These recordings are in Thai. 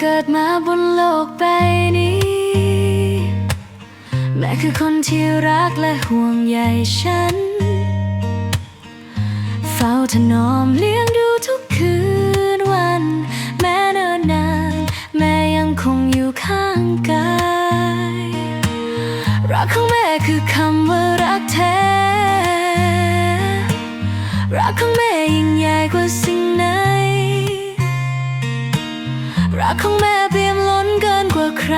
เกิดมาบนโลกใบนี้ แม่คือคนที่รักและห่วงใยฉัน เฝ้าถนอมเลี้ยงดูทุกคืนวัน แม้เนิ่นนาน แม่ยังคงอยู่ข้างกาย รักของแม่คือคำว่ารักแท้ รักของแม่ยิ่งใหญ่กว่า รักของแม่เปี่ยมล้นเกินกว่าใคร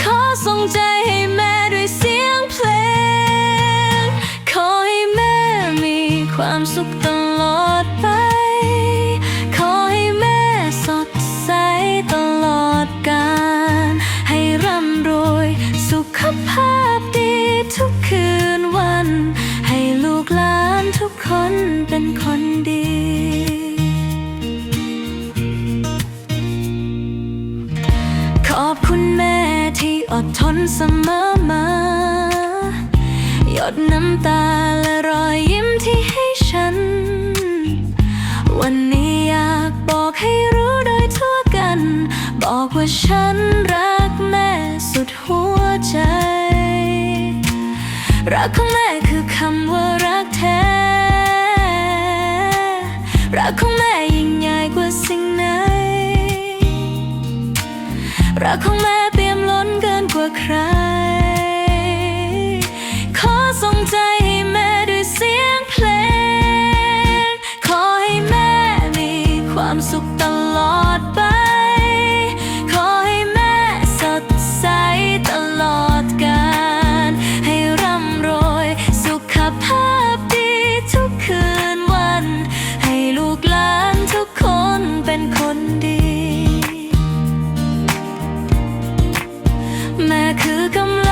ขอส่งใจให้แม่ด้วยเสียงเพลง ขอให้แม่มีความสุขตลอดไป ขอให้แม่สดใสตลอดกาล ให้ร่ำรวยสุขภาพดีทุกคืนวัน ให้ลูกหลานทุกคนเป็นคนดี อดทนเสมอมา หยดน้ำตาและรอยยิ้มที่ให้ฉัน วันนี้อยากบอกให้รู้โดยทั่วกัน บอกว่าฉันรักแม่สุดหัวใจ รักของแม่คือคำว่ารักแท้ รักของแม่ยิ่งใหญ่กว่าสิ่งไหนรักของแม่ ใคร แม่คือกำ